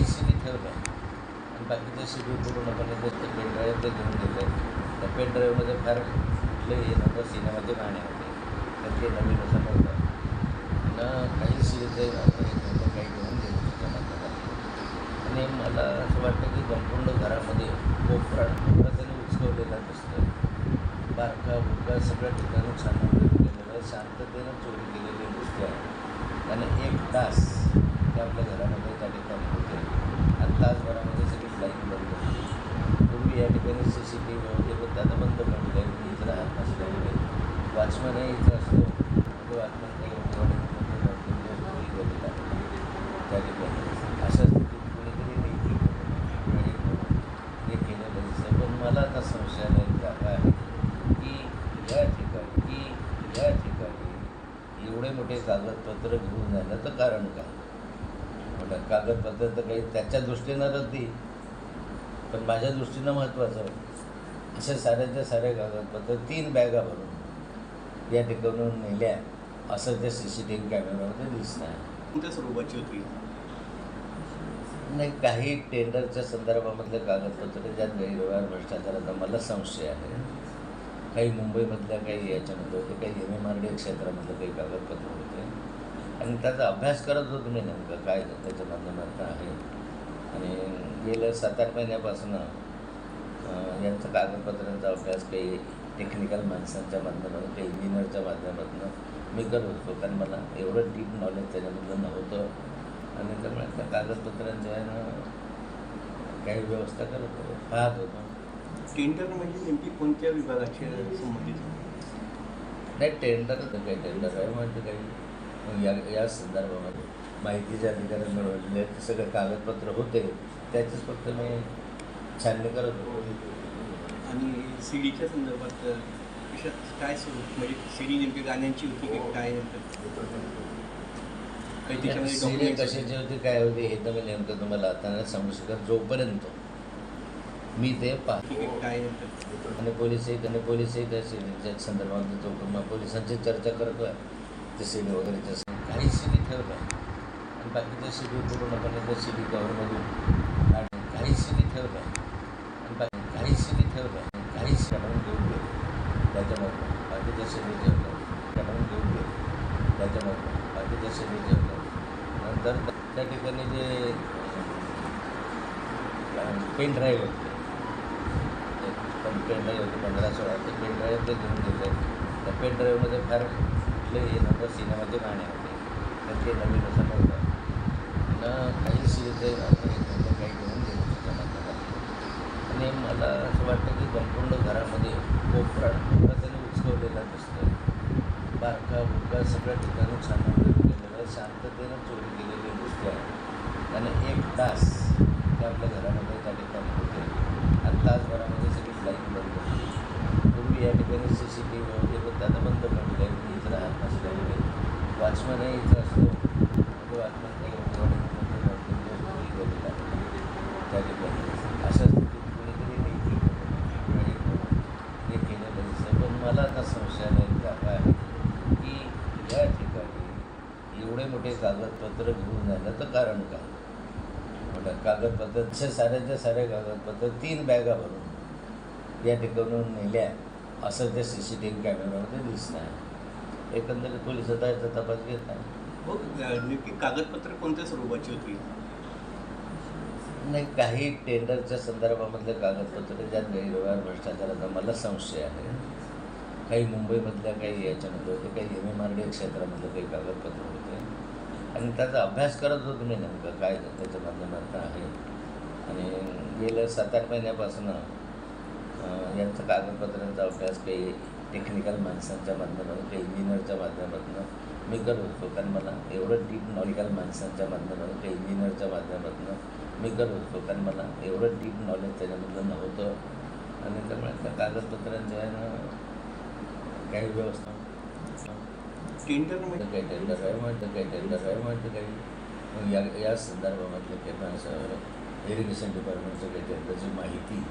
काही सी ठेवलं आणि बाकीचे सी पूर्णपणे जर ते पेनड्राईव्ह ते घेऊन गेले. त्या पेनड्राईव्हमध्ये फार कुठले हे नव्हतं सिनेमाचे गाणे होते. तर ते नवीन असं नव्हतं. न काही सीडीचे नव्हतं काही घेऊन गेले त्याच्या आणि मला असं वाटतं की संपूर्ण घरामध्ये कोपरा कोपरा त्याने उचकवलेला दिसतो बारका बुरका सगळ्या ठिकाणी छान केलेलं शांततेनं चोरी केलेली दिसते आहे. आणि एक तास ते आपल्या घरामध्ये त्या ठिकाणी होते. आणि तासभरामध्ये सगळी लाइट बंद होती. पूर्वी या ठिकाणी सी सी टी व्ही होते पण आता बंद पडले. इथं राहत नसल्यामुळे. वॉचमॅनही इथं असतो. तो वॉचमॅन काही एवढे म्हणजे त्या ठिकाणी. अशा स्थितीत कुणीतरी नैतिक हे केलेलं दिसतं पण मला आता संशय नाही जागा आहे? की या ठिकाणी की या ठिकाणी एवढे मोठे कागदपत्र घेऊन जाण्याचं कारण काय? म्हटलं कागदपत्र तर काही त्याच्या दृष्टीनं रद्दी. पण माझ्या दृष्टीनं महत्त्वाचं अशा साऱ्याच्या साऱ्या कागदपत्र तीन बॅगा भरून या ठिकाणून नेल्या. असं त्या सी सी टी व्ही कॅमेऱ्यामध्ये दिसतं आहे कोणत्या स्वरूपाची होती? नाही काही टेंडरच्या संदर्भामधले कागदपत्र ज्यात गैरव्यवहार भ्रष्टाचाराचा मला संशय आहे. काही मुंबईमधल्या काही याच्यामध्ये होते काही एम एम आर डी क्षेत्रामधलं काही कागदपत्र होते. आणि त्याचा अभ्यास करत होतो मी नेमकं काय त्याच्या माध्यमातून आहे. आणि गेल्या सात आठ महिन्यापासून यांचा कागदपत्रांचा अभ्यास काही टेक्निकल माणसांच्या माध्यमातून काही इंजिनियरच्या माध्यमातून मी करत होतो. कारण मला एवढं डीप नॉलेज त्याच्यामधलं नव्हतं. आणि त्यामुळे त्या कागदपत्रांच्या यानं काही व्यवस्था करत होतो. पाहत होतो. टेंडर म्हणजे नेमकी कोणत्या विभागाची संबंधित? नाही टेंडर काही टेंडर आहे. म्हणजे काही या या संदर्भामध्ये माहितीचे अधिकारी मिळवलेले ते सगळे कागदपत्र होते त्याचेच फक्त मी छाननी करत होतो. आणि सी डीच्या संदर्भात काय स्वरूप म्हणजे सी डी नेमकी गाण्यांची होती की काय नेमकं? कशाची होती काय होती हे तर मी नेमकं तुम्हाला आता सांगू शकत. जोपर्यंत मी ते पाहतो. काय नेमकं? आणि पोलिसही आणि पोलिसही त्या संदर्भात चौकमा पोलिसांची चर्चा करतो आहे ते वगैरे वगैरेच्या सं- काही सीडी ठेवलं आणि बाकीच्या सीडी पूर्णपणे त्या सीडी कव्हरमधून आणि काही सीडी ठेवलं आणि बाकी काही सीडी ठेवलं काही काढून घेऊन गेलो त्याच्यामधून बाकीच्या सीडी ठेवलं काढून घेऊन गेलो त्याच्यामधून बाकीच्या सीडी ठेवलं नंतर त्या- त्या ठिकाणी जे पेन ड्राईव्ह होते पण पेन ड्राईव्ह होते पंधरा सोळा ते पेन ड्राईव्ह ते घेऊन गेले त्या पेन ड्राईव्हमध्ये फार कुठले हे नव्हतं सिनेमाचे गाणे होते तर ते नवीन असं नव्हतं. न काही सीरीचे नव्हतं काही घेऊन गेले त्याच्या आणि मला असं वाटतं की संपूर्ण घरामध्ये कोपरा कोपरा त्याने उचकवलेला दिसतो बारका बुरका सगळ्या ठिकाणी छान गेलेलं केलेलं शांततेनं चोरी केलेली गोष्ट आहे. आणि एक तास ते आपल्या घरामध्ये त्या ठिकाणी होते. आणि तासभरामध्ये सगळी लाईन बंद होती. पूर्वी या ठिकाणी सी सी टी व्ही होते पण आता बंद पडले इथं राहत नसल्यामुळे वॉचमॅनही असतो. तो वॉचमॅन काही एवढे चोरी गेलेला त्या ठिकाणी अशा कुणीतरी नैतिक हे हे केलेलं दिसतं. पण मला आता संशय नाही जागा आहे की या ठिकाणी एवढे मोठे कागदपत्र घेऊन जाण्याचं कारण काय? म्हटलं कागदपत्र साऱ्याच्या साऱ्या कागदपत्र तीन बॅगा भरून या ठिकाणून नेल्या. असं त्या सी सी टी व्ही कॅमेऱ्यामध्ये दिसणार आहे एकंदरीत पोलीस आता याचा तपास घेत आहे हो नेमकी कागदपत्र कोणत्या स्वरूपाची होती? नाही काही टेंडरच्या संदर्भामधले कागदपत्र ज्यात गैरव्यवहार भ्रष्टाचाराचा मला संशय आहे. काही मुंबईमधल्या काही याच्यामध्ये होते काही एम एम आर डी क्षेत्रामधले काही कागदपत्र होते. आणि त्याचा अभ्यास करत होतो मी नेमकं काय त्याच्या माध्यमातून आहे. आणि गेल्या सात आठ महिन्यापासून यांचा कागदपत्रांचा अभ्यास काही टेक्निकल माणसांच्या माध्यमातून इंजिनियरच्या माध्यमातून मी करत होतो कारण मला एवढं डीप नॉलिकल माणसांच्या माध्यमातून इंजिनियरच्या माध्यमातून मी करत होतो कारण मला एवढं डीप नॉलेज त्याच्यामधलं नव्हतं. आणि त्यामुळे त्या कागदपत्रांच्या यानं काही व्यवस्था. टेंडर म्हणजे काही टेंडर आहे म्हणतं काही टेंडर आहे म्हणतं काही. या या संदर्भामधले काही माणसं इरिगेशन डिपार्टमेंटचं काही टेंडरची माहिती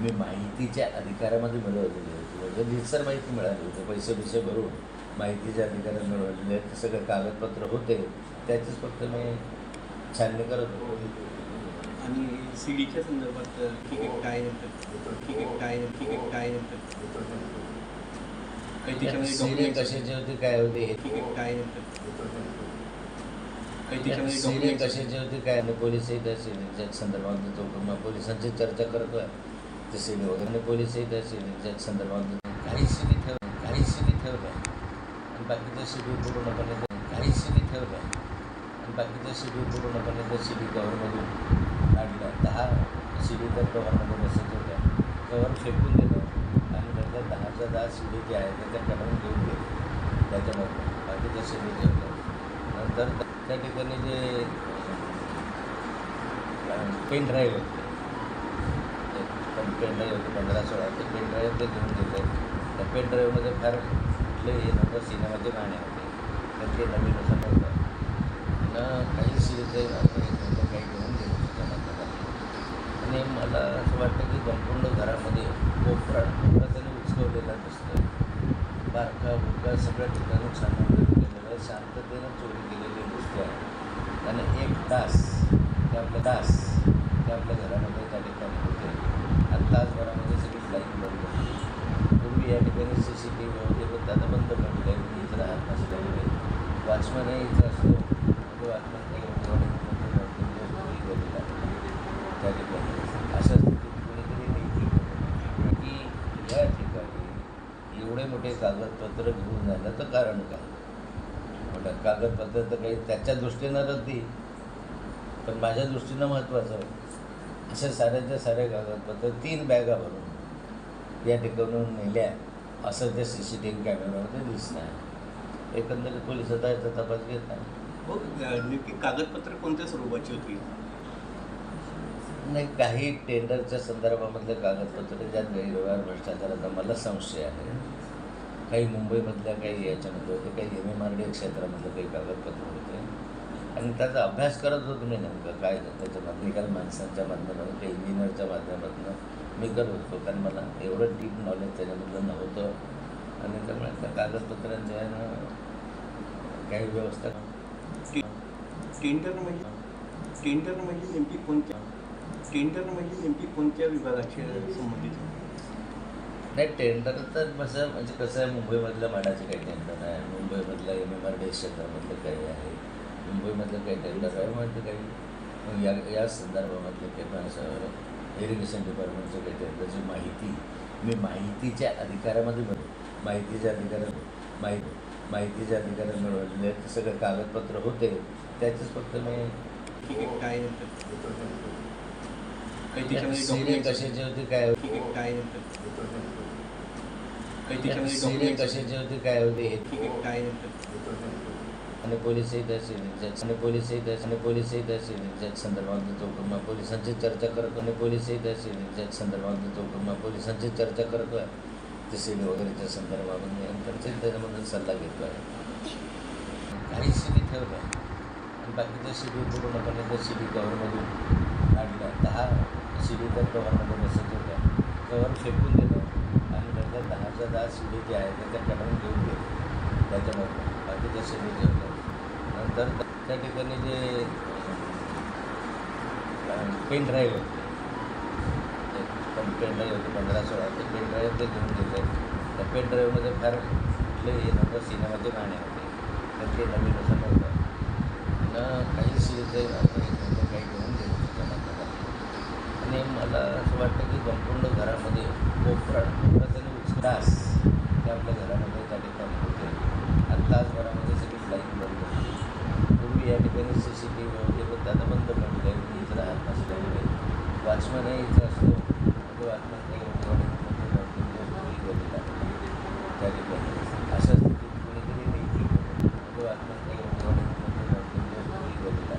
मी माहितीच्या अधिकारामध्ये मिळवलेली होती. म्हणजे रीतसर माहिती मिळाली होती. पैसे बिसे भरून माहितीच्या अधिकारात मिळवलेले ते सगळे कागदपत्र होते. त्याचेच फक्त मी छाननी करत होतो. आणि सी डीच्या संदर्भात तिकीट काय तिकीट काय तिकीट काय त्याच्यामध्ये कशाची होती काय होती हे तिकीट काय त्याच्यामध्ये कशाची होती काय पोलीसही त्या संदर्भात पोलिसांची चर्चा करतोय. जसे सिडी आणि पोलीसही त्या सिडीच्या संदर्भात काही सिडी ठेव काही सिडी आहे आणि बाकीच्या सिडी पूर्णपणे काही सिडी आहे आणि बाकीच्या सिडी पूर्णपणे त्या सिडी कव्हरमधून काढलं. दहा सिडी त्या कव्हरमध्ये बसत होत्या कव्हर फेकून दिलं आणि नंतर दहाच्या दहा सिडी जे आहेत त्या कव्हर घेऊन गेले. त्याच्यामध्ये बाकीच्या सिडी ठेवलं. नंतर त्या ठिकाणी जे पेन ड्राईव्ह होते पेनड्राईव्ह पेन होते पंधरा सोळा. ते पेनड्राईव्ह ते घेऊन गेले. त्या पेनड्राईव्हमध्ये फार कुठले हे नव्हतं सिनेमाचे गाणे होते. तर ते नवीन असं नव्हतं. न काही सिरीजचे नव्हतं काही घेऊन गेले त्याच्यामध्ये आणि मला असं वाटतं की संपूर्ण घरामध्ये कोपरा कोपरा त्याने उचकवलेला दिसतो बारका बुरका सगळ्या ठिकाणी छान गेलेलं आहे. शांततेनं चोरी केलेली दिसते आहे. आणि एक तास ते आपलं तास ते आपल्या घरामध्ये त्या ठिकाणी होते. आणि तासभरामध्ये सगळी लाइट बंद होती. पूर्वी या ठिकाणी सी सी टी व्ही होते पण आता बंद पडले आहे इथं राहत नसल्यामुळे वॉचमॅनही इथं असतो. तो वॉचमॅन काही गेलेला त्या ठिकाणी. अशा स्थितीत कुणीतरी नीती की या ठिकाणी एवढे मोठे कागदपत्र घेऊन जाण्याचं कारण काय? कागदपत्र तर काही त्याच्या दृष्टीनं रद्दी. पण माझ्या दृष्टीनं महत्त्वाचं आहे. अशा साऱ्याच्या साऱ्या कागदपत्र तीन बॅगा भरून या ठिकाणून नेल्या. असं ते सी सी टी व्ही कॅमेऱ्यामध्ये दिसत आहे एकंदरीत पोलीस आता याचा तपास घेत आहे हो नेमकी कागदपत्र कोणत्या स्वरूपाची होती? नाही काही टेंडरच्या संदर्भामधले कागदपत्र ज्यात गैरव्यवहार भ्रष्टाचाराचा मला संशय आहे. काही मुंबईमधल्या काही याच्यामध्ये होते काही एम एम आर डी क्षेत्रामधले काही कागदपत्र होते. आणि त्याचा अभ्यास करत होतो मी नेमकं काय त्याच्यामधले काही माणसांच्या माध्यमातून काही इंजिनियरच्या माध्यमातून मी करत होतो. कारण मला एवढं डीप नॉलेज त्याच्यामधलं नव्हतं. आणि त्यामुळे त्या कागदपत्रांच्या काही व्यवस्था टेंडर म्हणजे टेंडर म्हणजे नेमकी कोणत्या टेंडर म्हणजे नेमकी कोणत्या विभागाशी संबंधित? नाही टेंडर तर कसं म्हणजे कसं आहे मुंबईमधल्या माडाचे काही टेंडर आहे मुंबईमधल्या एम एम आर डी क्षेत्रामधलं काही आहे. मुंबईमधलं काही टेंडर आहे म्हणजे काही? मग या या संदर्भामधलं असं इरिगेशन डिपार्टमेंटचं काही टेंडरची माहिती मी माहितीच्या अधिकारामध्ये मिळवली माहितीच्या अधिकारात माहिती माहितीच्या अधिकारात मिळवलेले ते सगळे कागदपत्र होते त्याचेच फक्त मी काय कशाची होती काय होती? काय कशाची होती काय होती हे काय आणि पोलीसही तहसील आणि पोलीसही तहसील आणि पोलीसही तहसील सिडीच्या संदर्भात चौकमा पोलिसांची चर्चा करतो आणि पोलीसही तहसील सिडीच्या संदर्भात चौकमा पोलिसांची चर्चा करत ते सिडी वगैरेच्या संदर्भामध्ये आणि त्यांचे त्याच्यामधून सल्ला घेतो आहे काही सिडी ठेवलं आणि बाकीच्या सिडी पूर्णपणे त्या सिडी कव्हरमधून काढल्या दहा सिडी त्या कव्हरमध्ये बसत होत्या कव्हर फेकून दिलं आणि नंतर दहाच्या दहा सिडी जे आहेत त्या त्या घेऊन गेले त्याच्यामधून बाकीच्या सिडी ठेवल्या तर त्या ठिकाणी जे पेन ड्राईव्ह होते. पेन ड्राईव्ह होते पंधरा सोळा ते पेन ड्राईव्ह ते घेऊन गेले. त्या पेन ड्राईव्हमध्ये फार कुठले हे नव्हतं सिनेमाचे गाणे होते. तर ते नवीन असं नव्हतं. न काही सिरीजचे काही घेऊन गेले आणि मला असं वाटतं की संपूर्ण घरामध्ये कोपरा कोपरा आणि उच ते आपल्या घरामध्ये त्या ठिकाणी होते आणि तासभरामध्ये सगळी लाईन बंद होती. या ठिकाणी सी सी टी व्ही होते पण आता बंद पडलं आहे इथं राहत नसल्यामुळे. वॉचमॅनही इथं असतो. म्हणजे तो वॉचमॅन काही एवढे चोरी गेलेला त्या ठिकाणी अशा स्थितीत कुणीतरी नीती तो वॉचमॅन काही एवढे चोरी गेलेला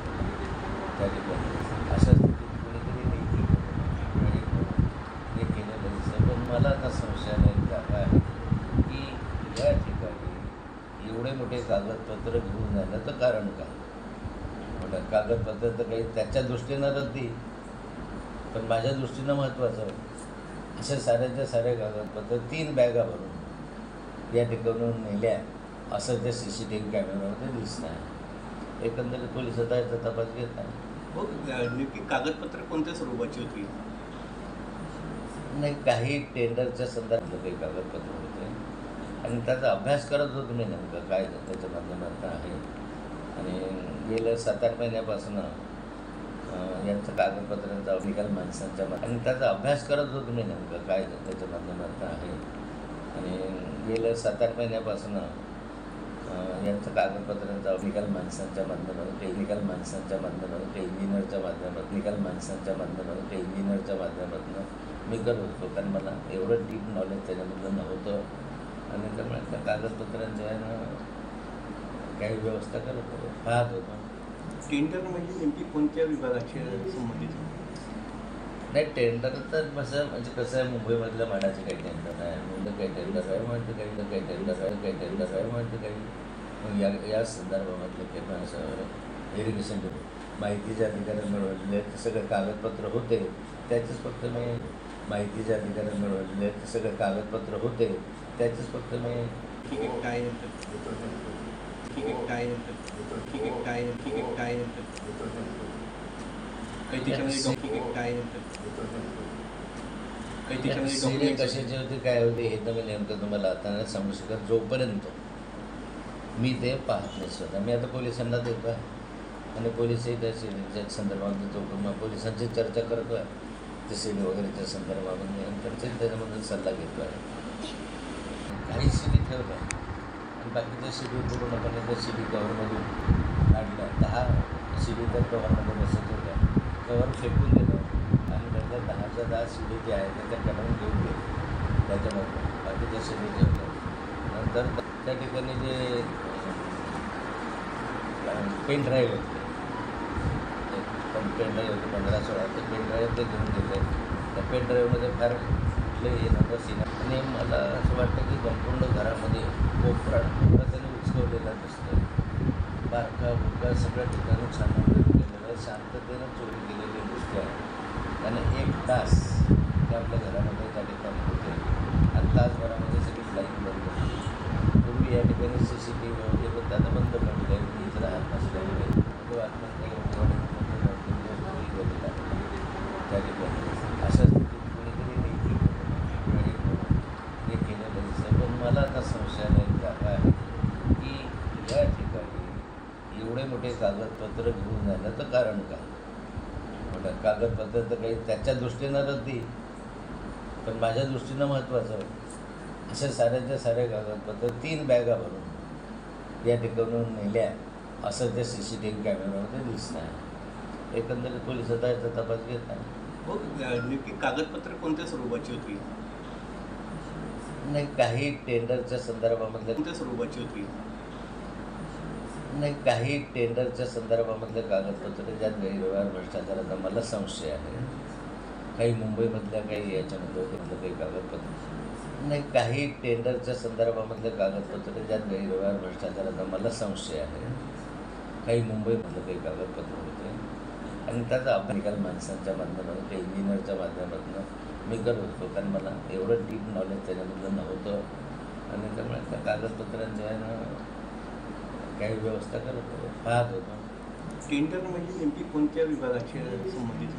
त्या ठिकाणी अशा स्थितीत कुणीतरी नीती हे केलेलं दिसतं पण मला आता संशय नाही जागा आहे की या ठिकाणी एवढे मोठे कागदपत्र घेऊन जाण्याचं कारण काय? मोठं कागदपत्र तर काही त्याच्या दृष्टीनं रद्दी पण माझ्या दृष्टीनं महत्त्वाचं आहे. अशा साऱ्याच्या साऱ्या कागदपत्र तीन बॅगा भरून या ठिकाणून नेल्या. असं ते सी सी टी व्ही कॅमेऱ्यामध्ये दिसत आहे. एकंदरीत पोलीस आता याचा तपास घेत आहे हो नेमकी कागदपत्र कोणत्या स्वरूपाची होती? नाही काही टेंडरच्या संदर्भात काही कागदपत्र होते. आणि त्याचा अभ्यास करत होतो मी नेमकं काय त्याच्या माध्यमातून आहे. आणि गेलं सात आठ महिन्यापासून यांचं कागदपत्रांचा निकाल माणसांच्या आणि त्याचा अभ्यास करत होतो मी नेमकं काय त्याच्या माध्यमात आहे. आणि गेलं सात आठ महिन्यापासून यांचं कागदपत्रांचा निकाल माणसांच्या माध्यमातून टेक्निकल माणसांच्या माध्यमातून काही इंजिनियरच्या माध्यमातून निकाल माणसांच्या माध्यमातून काही इंजिनियरच्या माध्यमातून मी करत होतो. कारण मला एवढं डीप नॉलेज त्याच्यामधलं नव्हतं. आणि त्यामुळे त्या कागदपत्रांच्या काही व्यवस्था करत होतो पाहत होतो टेंडर म्हणजे नेमकी कोणत्या विभागाशी संबंधित? नाही टेंडर तर कसं म्हणजे कसं आहे मुंबईमधल्या माडाचे काही टेंडर आहे मुंबई काही टेंडर आहे म्हणते काही तर काही टेंडर आहे काही टेंडर आहे म्हणते काही. मग या या संदर्भामधले ते पण असं इरिगेशन माहितीचे अधिकार मिळवलेले ते सगळे कागदपत्र होते. त्याचेच फक्त मी माहितीचे अधिकार मिळवलेले ते सगळे कागदपत्र होते. त्याचेच फक्त मी ठीक आहे काय काही त्याच्यामध्ये ठीक आहे काय नंतर कशाची होती काय होती हे तर मी नेमकं तुम्हाला आता नाही सांगू शकत. जोपर्यंत मी ते पाहत नाही स्वतः मी आता पोलिसांना देतो आहे आणि पोलिसही त्या सिडीच्या संदर्भात देतो मग पोलिसांची चर्चा करतो आहे ते सीडी वगैरेच्या संदर्भामध्ये आणि त्याच्यामधून सल्ला घेतो आहे काही सिडी ठेवलं आहे बाकीच्या सिडी पूर्णपणे त्या सिडी कव्हरमधून काढलं. दहा सिडी त्या कव्हरमध्ये बसत होत्या. कव्हर फेकून दिलं आणि नंतर दहाच्या दहा शिडी ज्या आहेत त्या त्या घेऊन गेले. त्याच्यामधून बाकीच्या शिडी ठेवल्या नंतर त्या ठिकाणी जे पेन ड्राईव्ह होते. ते पण पेन ड्राईव्ह होते पंधरा सोळा. ते पेन ड्राईव्ह ते घेऊन गेले. त्या पेन ड्राईव्हमध्ये फार कुठलं हे नव्हतं सिनेमा आणि मला असं वाटतं की संपूर्ण घरामध्ये कोपरा कोपरा उचकवलेला दिसतो बारका बुरका सगळ्या ठिकाणी छान वगैरे केलेलं आहे शांततेनं चोरी केलेली दिसते आहे आणि एक तास ते आपल्या घरामध्ये त्या ठिकाणी होते आणि तासभरामध्ये सगळी लाईन बंद होती पूर्वी या ठिकाणी सी सी टी व्ही होते पण आता बंद पडले वीज राहत नसल्यामुळे तो आत्महत्या त्या ठिकाणी अशाच स्थितीत कोणीतरी नैतिक हे हे केलेलं दिसतं पण मला आता संशयाला एक जागा आहे की या ठिकाणी एवढे मोठे कागदपत्र घेऊन जाण्याचं कारण काय मोठं कागदपत्र तर काही त्याच्या दृष्टीनं रद्दी. पण माझ्या दृष्टीनं महत्त्वाचं अशा साऱ्याच्या साऱ्या कागदपत्र तीन बॅगा भरून या ठिकाणून नेल्या. असं त्या सी सी टी व्ही कॅमेऱ्यामध्ये दिसत आहे एकंदरीत पोलीस आता याचा तपास घेत आहे हो नेमकी कागदपत्र कोणत्या स्वरूपाची होती? नाही काही टेंडरच्या संदर्भामधल्या कोणत्या स्वरूपाची होती? नाही काही टेंडरच्या संदर्भामधले कागदपत्र ज्यात गैरव्यवहार भ्रष्टाचाराचा मला संशय आहे. काही मुंबईमधल्या काही याच्यामध्ये होते काही कागदपत्र. नाही काही टेंडरच्या संदर्भामधले कागदपत्र ज्यात गैरव्यवहार भ्रष्टाचाराचा मला संशय आहे. काही मुंबईमधलं काही कागदपत्र होते. आणि त्याचा आपण काल माणसांच्या माध्यमातून काही इंजिनियरच्या माध्यमातून मी करत होतो. कारण मला एवढं डीप नॉलेज त्याच्यामधलं नव्हतं. आणि त्यामुळे त्या कागदपत्रांच्या काही व्यवस्था करत होतो पाहत होतो. टेंडर म्हणजे नेमकी कोणत्या विभागाशी संबंधित?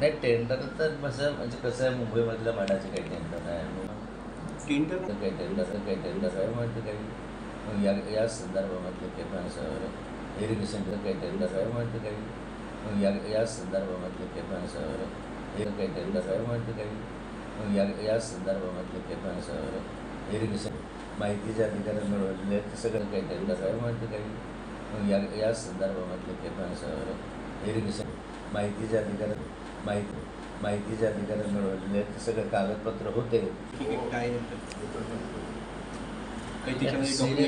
नाही टेंडर तर कसं म्हणजे कसं आहे मुंबईमधल्या माडाचे काही टेंडर आहे टेंडर काही टेंडर काही टेंडर आहे म्हणते काही. या या संदर्भामधले ते पण असं इरिगेशन काही टेंडर आहे म्हणते काही. या या संदर्भामधले ते पण असं हे काही टेंडर आहे म्हणते काही. या या संदर्भामधले ते पण असं इरिगेशन माहितीचे अधिकार मिळवलेले ते सगळं काही टेंडर आहे म्हणते काही? या या संदर्भामधले ते पण असं इरिगेशन माहितीचे अधिकार माहिती माहितीचे अधिकार मिळवलेले ते सगळे कागदपत्र होते. काय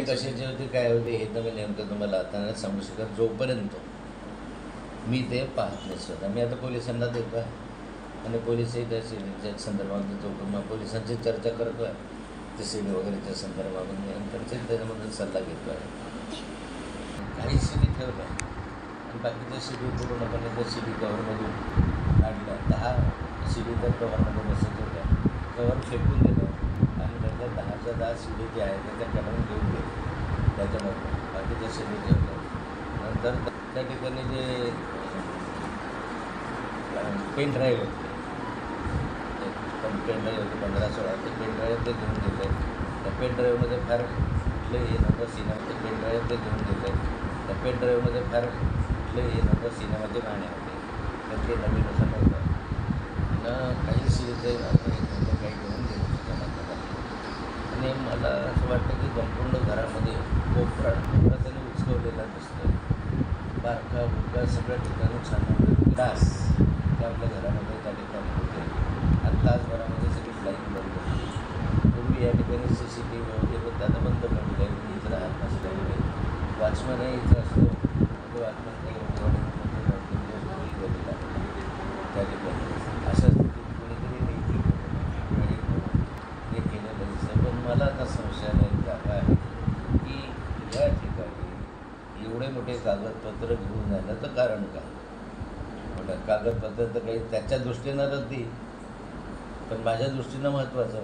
कशाची होती काय होती हे तर मी नेमकं तुम्हाला आता नाही सांगू शकत जोपर्यंत मी ते पाहत नाही स्वतः. मी आता पोलिसांना देतो आहे आणि पोलिसही त्या संदर्भात मग पोलिसांची चर्चा करतो आहे ते वगैरेच्या संदर्भामध्ये म्हणजे मी त्यांचे त्याच्यामधून सल्ला घेतो आहे. काही सिडी ठेवलं आणि बाकीच्या सिडी पूर्णपणे त्या सिडी कव्हरमधून काढल्या दहा सिडी त्या कव्हरमध्ये बसत होत्या कव्हर फेकून दिलं आणि त्यातल्या दहाच्या दहा सिडी ज्या आहेत त्या त्या घेऊन गेले. त्याच्यामध्ये बाकीच्या सिडी ठेवल्या नंतर त्या ठिकाणी जे पेन ड्राईव्ह होते पण पेन ड्राईव्ह होते पंधरा सोळा. ते पेनड्राईव्ह ते घेऊन देत आहेत त्या पेनड्राईव्हमध्ये फार कुठलं हे नव्हतं सिनेमा. ते पेनड्राईव्ह ते घेऊन देत आहेत त्या पेनड्राईव्हमध्ये फार कुठलं हे नव्हतं सिनेमाचे गाणे होते. तर ते नवीन असं नव्हतं. न काही सिरीजचे काही घेऊन देत त्याच्यामधलं आणि मला असं वाटतं की संपूर्ण घरामध्ये कोपरा कोपरा त्याने उचकवलेला दिसतो बारका बुरका सगळ्या ठिकाणी छान डास ते आपल्या घरामध्ये त्या ठिकाणी होते आणि तासभरामध्ये सगळी लाइट बंद होती. पूर्वी या ठिकाणी सी सी टी व्ही होते पण आता बंद पडले आहे इथं राहत नसल्यामुळे वॉचमॅनही इथं असतो. तो वॉचमॅन काही एवढे गेलेला त्या ठिकाणी. अशा स्थितीत कोणीतरी नीती हे केलेलं दिसतं पण मला आता संशयाला जागा आहे. की या ठिकाणी एवढे मोठे कागदपत्र घेऊन जाण्याचं कारण काय? कागदपत्र तर काही त्याच्या दृष्टीनं रद्दी. पण माझ्या दृष्टीनं महत्त्वाचं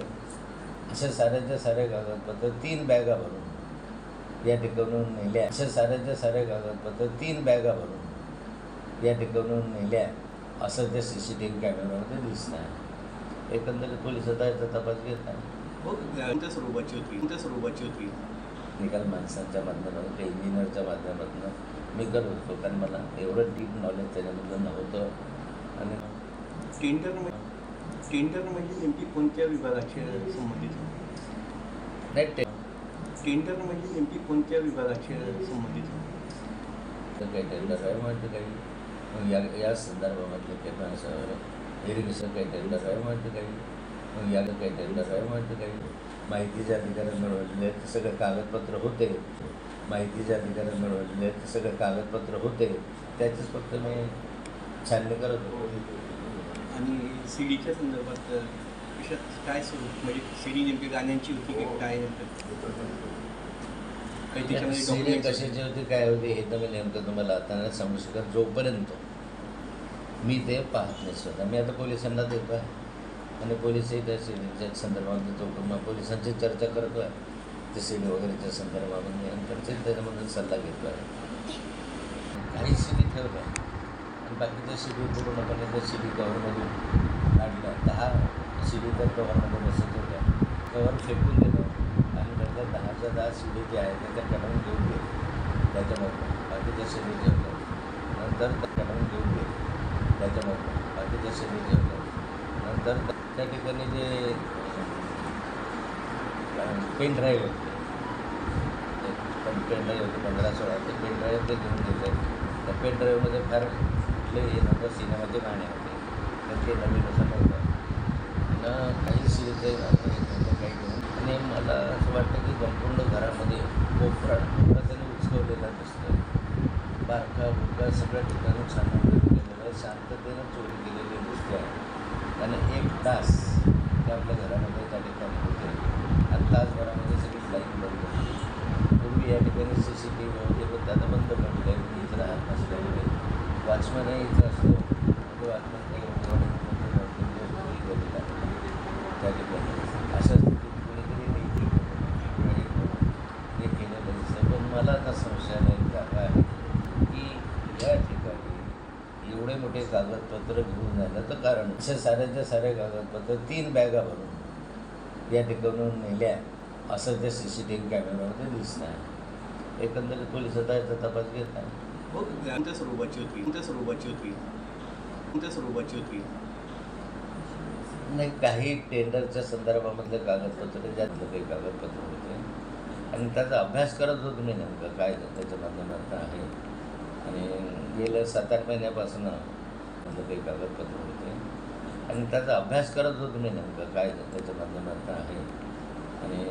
अशा साऱ्याच्या साऱ्या कागदपत्र तीन बॅगा भरून या ठिकाणून नेल्या. अशा साऱ्याच्या साऱ्या कागदपत्र तीन बॅगा भरून या ठिकाणून नेल्या. असं त्या सी सी टी व्ही कॅमेऱ्यामध्ये दिसत आहे एकंदरीत पोलीस आता याचा तपास घेत आहे हो स्वरूपाची होती? कोणत्या स्वरूपाची होती? निकाल माणसांच्या माध्यमातून ते इंजिनियरच्या माध्यमातून मी करत होतो. कारण मला एवढं डीप नॉलेज त्याच्यामधलं नव्हतं. आणि टेंडर टेंडर म्हणजे नेमकी कोणत्या विभागाशी संबंधित नाही ते टेंडर म्हणजे नेमकी कोणत्या विभागाशी संबंधित काही टेंडर आहे म्हणते काही. या या संदर्भामधले काही असं इरिगेशन काही टेंडर आहे म्हणते काही. मग या काही टेंडर आहे म्हणते काही. माहितीचे अधिकार मिळवलेले ते सगळे कागदपत्र होते. माहितीचे अधिकार मिळवलेले ते सगळे कागदपत्र होते. त्याचेच फक्त मी छाननी करत होतो. आणि सी डीच्या संदर्भात काय स्वरूप म्हणजे सी डी नेमकी गाण्यांची होती की काय नेमकं? कशाची होती? काय होती हे तर मी नेमकं तुम्हाला आता सांगू शकत. जोपर्यंत मी ते पाहत नाही स्वतः. मी आता पोलिसांना देतो आहे. आणि पोलिसही त्या सिडीच्या संदर्भात चौकट मग पोलिसांची चर्चा करतो आहे. ते सिडी वगैरेच्या संदर्भामध्ये त्याच्यामधून सल्ला घेतो आहे. काही सिडी ठेवल्या आणि बाकीच्या शिडी पूर्णपणे जर शिडी कव्हरमधून काढलं दहा शिडी त्या कव्हरमध्ये बसत होत्या कव्हर फेकून दिलं आणि नंतर दहाच्या दहा शिडी ज्या आहेत त्या त्या काढून घेऊन गेले त्याच्यामधून. बाकीच्या शिडी जेवलं नंतर त्या कटावून घेऊन गेले त्याच्यामधून. बाकीच्या शिडी जेवलं नंतर त्या ठिकाणी जे पेन ड्राईव्ह होते. ते पण पेन ड्राईव्ह होते पंधरा सोळा ते पेन ड्राईव्ह ते घेऊन गेले. त्या पेन ड्राईव्हमध्ये फार आपले हे नव्हतं सिनेमाचे गाणे होते. त्यांचे नवीन असं नव्हतं. न काही सिरीजचे काही घेऊन आणि मला असं वाटतं की संपूर्ण घरामध्ये कोपरा कोपरा त्याने उचकवलेला दिसतं बारका बुरका सगळ्या ठिकाणी सांगून केलेलं शांततेनं चोरी केलेली गोष्ट आहे. आणि एक तास ते आपल्या घरामध्ये त्या ठिकाणी होते. आणि तासभरामध्ये सगळी लाइट बंद होती. पूर्वी या ठिकाणी सी सी टी व्ही होते पण आता बंद पडले आहे. इथं राहत नसल्यामुळे. वॉचमॅनही इथं असतो. तो वॉचमॅन काही त्या ठिकाणी अशा स्थितीत कोणीतरी नीती हे केलं पाहिजे. पण मला आता संशय नाही जागा आहे. की या ठिकाणी एवढे मोठे कागदपत्र घेऊन जाण्याचं कारण अशा साऱ्याच्या साऱ्या कागदपत्र तीन बॅगा भरून या ठिकाणून नेल्या. असं त्या सी सी टी व्ही कॅमेरामध्ये दिसत आहे एकंदरीत पोलीस आता याचा तपास घेत आहे हो कोणत्या स्वरूपाची होती कोणत्या स्वरूपाची होती कोणत्या स्वरूपाची होती नाही काही टेंडरच्या संदर्भामधले कागदपत्र ज्यातलं काही कागदपत्र होते. आणि त्याचा अभ्यास करत होतो मी नेमकं काय त्याच्या माध्यमातून आहे. आणि गेल्या सात आठ महिन्यापासून मधलं काही कागदपत्र होते. आणि त्याचा अभ्यास करत होतो मी नेमकं काय त्याच्या बंधनात आहे. आणि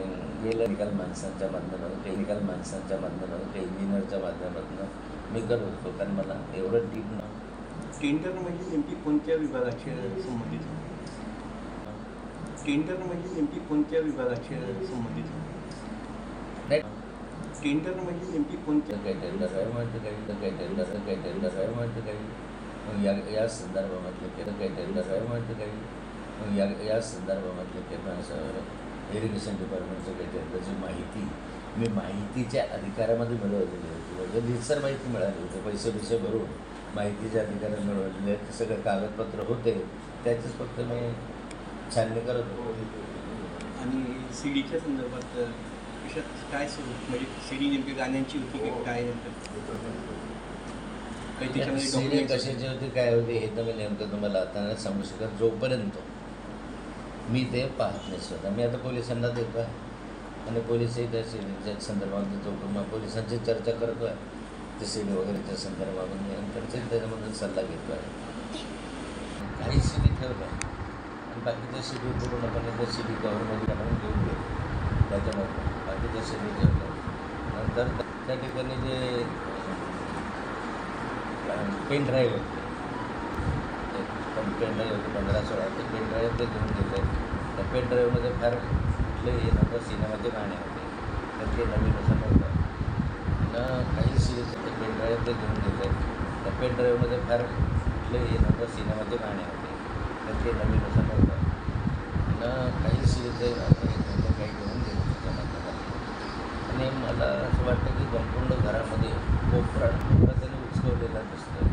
गेलं निकाल माणसांच्या माध्यमातून टेक्निकल माणसांच्या माध्यमातून काही इंजिनियरच्या माध्यमातून मी करत होतो कारण मला एवढं डीप न टेंडर म्हणजे नेमकी कोणत्या विभागाशी संबंधित टेंडर म्हणजे नेमकी कोणत्या विभागाशी संबंधित नाही. टेंडर म्हणजे नेमकी कोणत्या काही टेंडर आहे म्हणते काही तर काही टेंडर आहे काही टेंडर आहे म्हणते काही मग या या संदर्भामधले ते काही टेंडर आहे म्हणते काही मग या या संदर्भामधले ते पण असं इरिगेशन डिपार्टमेंटचं काही टेंडरची माहिती मी माहितीच्या अधिकारामध्ये मिळवलेली होती. रितसर माहिती मिळाली होती पैसे बिसे भरून माहितीचे अधिकार मिळवलेले ते सगळे कागदपत्र होते त्याचीच फक्त मी छाननी करत होतो. आणि सी डीच्या संदर्भात काय म्हणजे सी डी नेमकी गाण्यांची होती की काय सीडी कशाची होती काय होती हे तर मी नेमकं तुम्हाला आता नाही सांगू शकत जोपर्यंत मी ते पाहत नाही स्वतः. मी आता पोलिसांना देतो आहे. आणि पोलिसही त्या सीडीच्या संदर्भामध्ये चौकमा पोलिसांची चर्चा करतो आहे ते सीडी वगैरेच्या संदर्भामध्ये आणि त्यांचे त्याच्यामधून सल्ला घेतो आहे काही सीडी ठेवलं आहे आणि बाकीच्या सीडी पूर्णपणे त्या सीडी कव्हरमध्ये आपण घेऊन घेऊ त्याच्यामध्ये बाकीच्या सीडी ठेवल्या नंतर त्या- ठिकाणी जे पेन ड्राईव्ह होते पण पेन ड्राईव्ह होते पंधरा सोळा ते पेन ड्राईव्ह ते घेऊन आहेत त्या पेन ड्राईव्हमध्ये फार कुठले हे नव्हतं सिनेमाचे गाणे होते तर ते नवीन असं नव्हतं. न काही सिरीज ते पेन ते घेऊन गेले. त्या पेनड्राईव्हमध्ये फार कुठले हे नव्हतं सिनेमाचे गाणे होते तर ते नवीन असं नव्हतं. न काही सिरीज काही घेऊन गेले त्याच्यामध्ये आणि मला असं वाटतं की संपूर्ण घरामध्ये कोपरा कोपरा त्याने उचकवलेला दिसतो.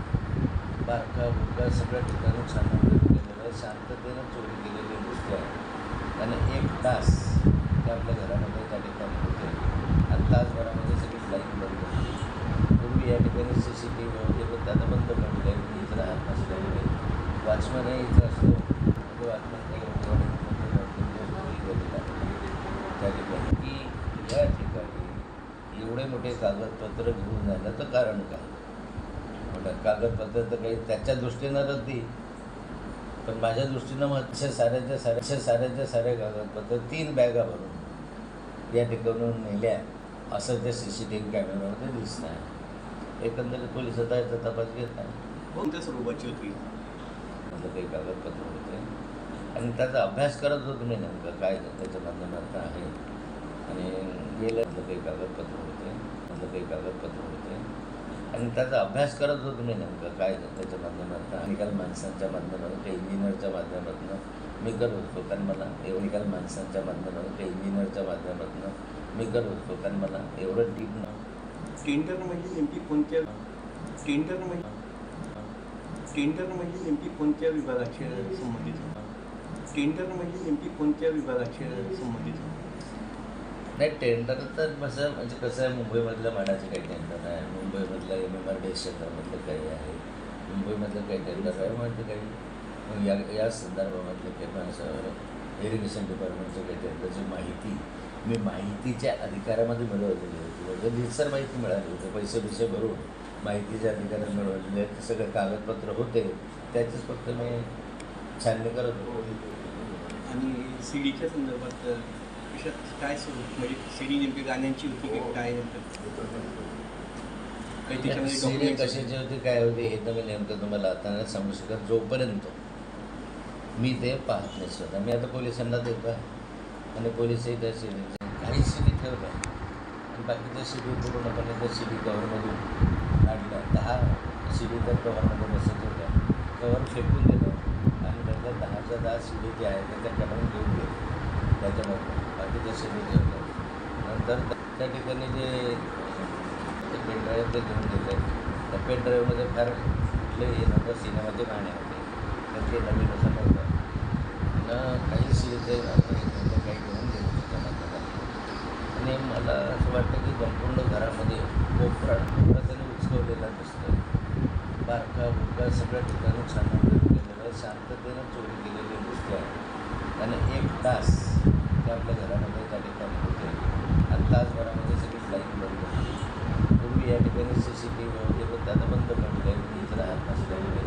बारका बुरका सगळ्या ठिकाणी छान केलेलं आहे. शांततेनं चोरी केलेली दिसते. आहे त्याने एक तास ते आपल्या घरामध्ये त्या ठिकाणी होते. आणि तासभरामध्ये सगळी लाइट बंद होती. पूर्वी या ठिकाणी सी सी टी व्ही होते पण त्यानं बंद पडलं आहे इथं राहत नसल्यामुळे. वॉचमॅनही इथं असतो. तो वॉचमॅन काही त्या ठिकाणी. की या ठिकाणी एवढे मोठे कागदपत्र घेऊन जाण्याचं कारण काय? म्हणतात कागदपत्र तर काही त्याच्या दृष्टीनं रद्दी. पण माझ्या दृष्टीनं मग साऱ्याच्या साऱ्या अशा साऱ्याच्या साऱ्या कागदपत्र तीन बॅगा भरून या ठिकाणून नेल्या. असं त्या सी सी टी व्ही कॅमेऱ्यामध्ये दिसत आहे एकंदरीत पोलीस आता याचा तपास घेत आहे कोणत्या स्वरूपाची होती? म्हटलं काही कागदपत्र होते. आणि त्याचा अभ्यास करत होतो मी नेमकं काय त्याच्या माध्यमात आहे. आणि गेलं काही कागदपत्र होते. म्हटलं काही कागदपत्र होते. आणि त्याचा अभ्यास करत होतो मी नेमकं काय त्याच्या माध्यमातून. निकाल माणसांच्या माध्यमातून काही इंजिनियरच्या माध्यमातून मी करत होतो. कारण मला एवढं निकाल माणसांच्या माध्यमातून काही इंजिनियरच्या माध्यमातून मी करत होतो. कारण मला एवढं डीप ना टेंडर म्हणजे नेमकी कोणत्या टेंडर म्हणजे टेंडर म्हणजे नेमकी कोणत्या विभागाशी संबंधित टेंडर म्हणजे नेमकी कोणत्या विभागाशी संबंधित नाही टेंडर तर कसं म्हणजे कसं आहे मुंबईमधलं म्हणायचं काही टेंडर आहे मुंबईमधलं एम एम आर डी क्षेत्रामधलं काही आहे. मुंबईमधलं काही टेंडर आहे म्हणजे काही. या या संदर्भामधलं काही पण इरिगेशन डिपार्टमेंटचं काही टेंडरची माहिती मी माहितीच्या अधिकारामध्ये मिळवलेली होती. म्हणजे निसर माहिती मिळाली होती. पैसे बिसे भरून माहितीच्या अधिकार मिळवलेले ते सगळे कागदपत्र होते. त्याचीच फक्त मी छाननी करत होतो. आणि सी डीच्या संदर्भात काय स्वरूप म्हणजे सी डी नेमकी गाण्यांची होती की काय त्याच्यामध्ये सीडी documents कशाची होती काय होती हे तर मी नेमकं तुम्हाला आता सांगू शकत. जोपर्यंत मी ते पाहत नाही स्वतः. मी आता पोलिसांना देतो आहे. आणि पोलिसही त्या सीडीचे काही सीडी ठेवल्या आहे. आणि बाकीच्या सीडी पूर्णपणे त्या सीडी कव्हरमधून काढल्या दहा सीडी त्या कव्हरमध्ये बसत होत्या. कव्हर फेकून दिलं आणि त्यातल्या दहाच्या दहा सीडी ज्या आहेत त्या काढून घेऊन गेले. त्याच्यामध्ये. बाकीच्या सीडी नंतर त्या- ठिकाणी जे ते पेन ड्राईव्ह ते घेऊन गेले त्या पेन ड्राईव्हमध्ये फार कुठले हे नव्हतं सिनेमाचे गाणे होते. तर ते नवीन असं नव्हतं. न काही सिरीजचे काही घेऊन गेले आणि मला असं वाटतं की संपूर्ण घरामध्ये कोपरा त्याने उचकवलेला दिसतो बारका बुरका सगळ्या ठिकाणी छान केलेलं शांततेनं चोरी केलेली दिसते. आणि एक तास ते आपल्या घरामध्ये त्या ठिकाणी होते. आणि तासभरामध्ये सगळी लाइट बंद होती. पूर्वी या ठिकाणी सी सी टी व्ही वगैरे पण त्यांना बंद पडलं आहे इथं राहत नसल्यामुळे.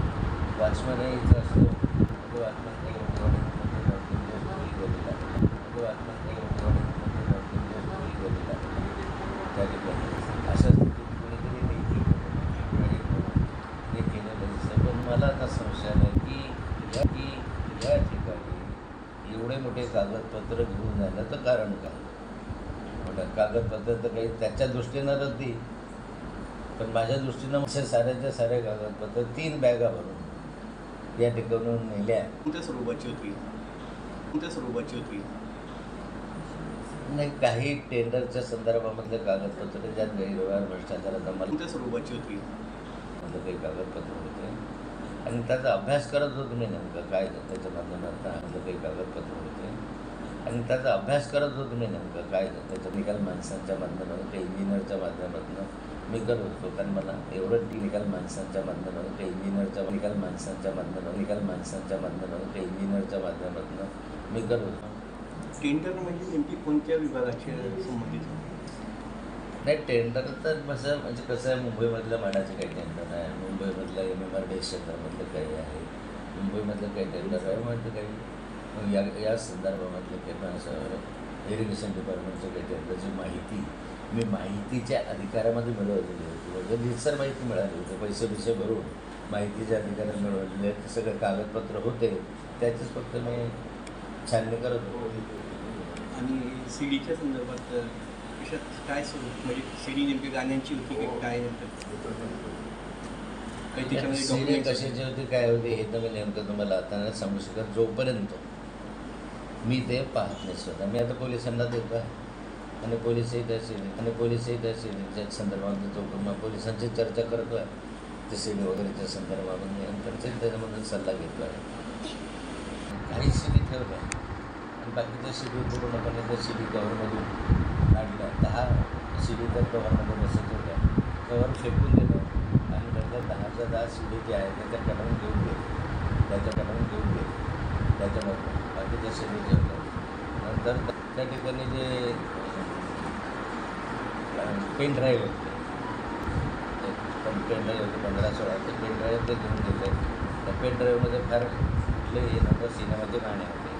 वॉचमॅनही इथं असतो. तो वॉचमॅन काही एवढे दिवस घरी गेलेला तो वॉचमॅन काही एवढे दिवस घरी गेलेला त्या ठिकाणी. अशा स्थितीत कोणीतरी लेखी हे केलेलं दिसतं पण मला आता संशय आहे की या की या ठिकाणी एवढे मोठे कागदपत्र घेऊन जाण्याचं कारण काय? म्हटलं कागदपत्र तर काही त्याच्या दृष्टीनं रद्दी. पण माझ्या दृष्टीनं साऱ्याच्या साऱ्या कागदपत्र तीन बॅगा भरून या ठिकाणून नेल्या. कोणत्या स्वरूपाची होती? कोणत्या स्वरूपाची होती? नाही काही टेंडरच्या संदर्भामधले कागदपत्र ज्यात गैरव्यवहार भ्रष्टाचाराचा मला कोणत्या स्वरूपाची होती? म्हटलं काही कागदपत्र होते. आणि त्याचा अभ्यास करत होतो मी नेमकं काय त्याच्या माध्यमातून आमचं काही कागदपत्र होते. आणि त्याचा अभ्यास करत होतो मी नेमकं काय त्याच्या निकाल माणसांच्या माध्यमातून काही इंजिनियरच्या माध्यमातून मी करत होतो. कारण मला एवढं टिनिकल माणसांच्या माध्यमातून काही इंजिनियरच्या निकाल माणसांच्या माध्यमातून निकाल माणसांच्या माध्यमातून काही इंजिनियरच्या माध्यमातून मी करत होतो. टेंडर म्हणजे नेमकी कोणत्या विभागाशी संबंधित? नाही टेंडर तर कसं म्हणजे कसं आहे मुंबईमधलं माडाचं काही टेंडर आहे. मुंबईमधलं एम एम आर डी क्षेत्रामधलं काही आहे. मुंबईमधलं काही टेंडर आहे म्हणजे काही या या संदर्भामधलं असं इरिगेशन डिपार्टमेंटचं काही टेंडरची माहिती मी माहितीच्या अधिकारामध्ये मिळवलेली होती. म्हणजे निसर माहिती मिळाली होती. पैसे बिसे भरून माहितीच्या अधिकारात मिळवलेले ते सगळे कागदपत्र होते. त्याचेच फक्त मी छाननी करत होतो. आणि सी डीच्या संदर्भात काय स्वरूप म्हणजे सी डी नेमकी गाण्यांची होती की काय documents होते? कशाची होती काय होती हे तर मी नेमकं तुम्हाला आता सांगू शकत. जोपर्यंत मी ते पाहत नाही स्वतः. मी आता पोलिसांना देतो आहे आणि पोलिसही त्या सीडी आणि पोलिसही त्या सीडीच्या संदर्भामध्ये चौकट पोलिसांची चर्चा करतो आहे ते सीडी वगैरेच्या संदर्भामध्ये आणि त्यांचे त्याच्यामधून सल्ला घेतो आहे. काही सीडी ठेवलं आणि बाकीच्या सीडी पूर्णपणे त्या सीडी कव्हरमधून काढल्या. दहा सीडी त्या कव्हरमध्ये बसत होत्या कव्हर फेकून दिलं. आणि त्याच्या दहाच्या दहा सीडी जे आहे त्या त्या घेऊन गेले. त्याच्या काढून घेऊन गेले. त्याच्यामधून बाकीच्या सीडी ठेवल्या नंतर त्या ठिकाणी जे पेन ड्राईव्ह होते. पण पेन ड्राईव्ह होते पंधरा सोळा ते पेन ड्राईव्ह ते घेऊन गेले. त्या पेन ड्राईव्हमध्ये फार कुठले हे नव्हतं सिनेमाचे गाणे होते.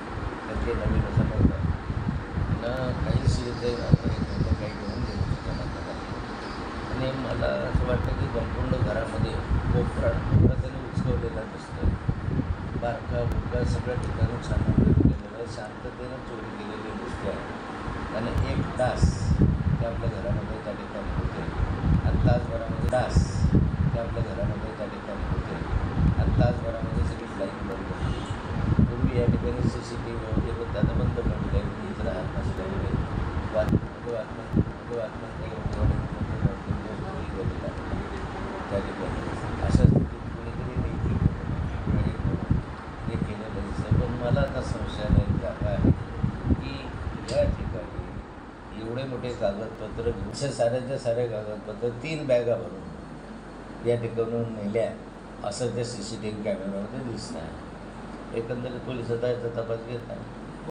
तर ते नवीन असं नव्हतं. न काही सिरीज नव्हतं काही घेऊन गेले त्याच्या आणि मला असं वाटतं की संपूर्ण घरामध्ये कोपरा कोपरा त्याने उचकवलेला दिसतोय. बारका बुरका सगळ्या ठिकाणी छान आपल्या शांततेनं चोरी केलेली गोष्टी आहे. आणि एक तास ते आपल्या घरामध्ये त्या ठिकाणी होते. आणि तासभरामध्ये तास ते आपल्या घरामध्ये त्या ठिकाणी होते. आणि तासभरामध्ये सगळी लाईन बंद होती. पूर्वी या ठिकाणी सी सी टी व्ही वगैरे पण आता बंद पडले आहे इथं राहत नसल्यामुळे वाचमध्ये वाचमध्ये वाचमध्ये त्या ठिकाणी अशा स्थितीत कुणीतरी नाही हे केलेलं दिसतं पण मला आता संशयाला जागा आहे की या ठिकाणी एवढे मोठे कागदपत्र घेऊन अशा साऱ्याच्या साऱ्या कागदपत्र तीन बॅगा भरून या ठिकाणून नेल्या. असं त्या सी सी टी व्ही कॅमेऱ्यामध्ये दिसत आहे एकंदरीत पोलीस आता याचा तपास घेत आहे.